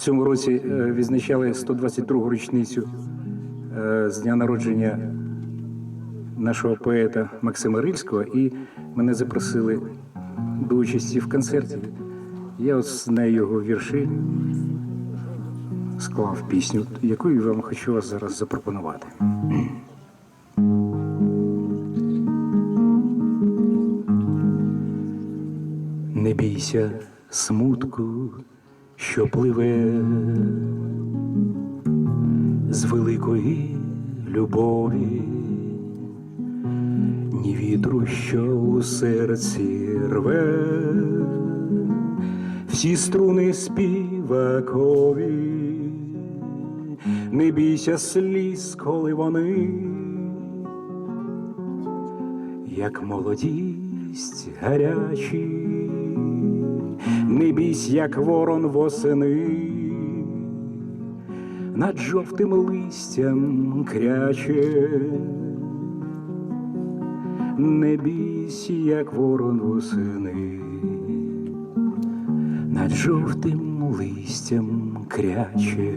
цьому році е, відзначали 122-гу річницю е, з дня народження нашого поета Максима Рильського, і мене запросили до участі в концерті. Я от знаю його вірші, склав пісню, яку я вам хочу вас зараз запропонувати. Не бійся смутку, що пливе з великої любові, ні вітру, що у серці рве, всі струни співакові, не бійся сліз, коли вони як молодість гарячі, не бійсь, як ворон восени, над жовтим листям кряче, не бійсь, як ворон восени, над жовтим листям кряче.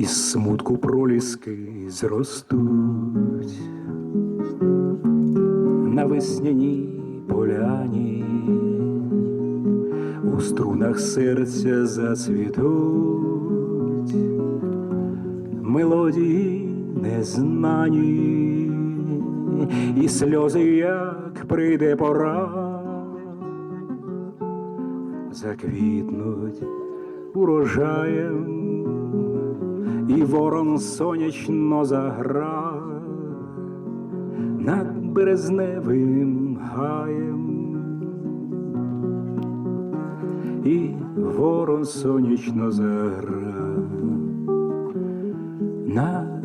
Із смутку проліски зростуть. На весняній поляні, у струнах серця зацвітуть. Мелодії незнані, і сльози, як прийде пора, заквітнуть урожаєм і ворон сонячно загра. Над березневим гаєм, і ворон сонячно загра. Над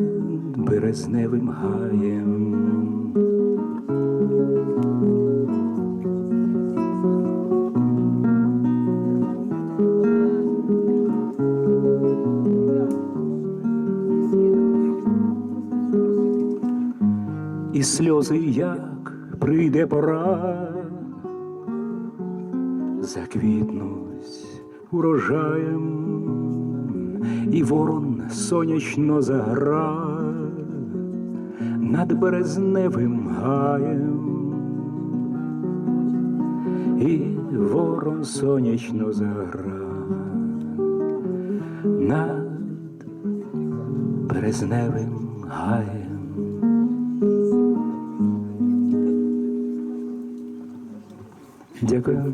березневим гаєм. І сльози, як прийде пора, заквітнуть урожаєм, і ворон сонячно загра. Над березневим гаєм, і ворон сонячно загра. Над березневим гаєм. Дякую.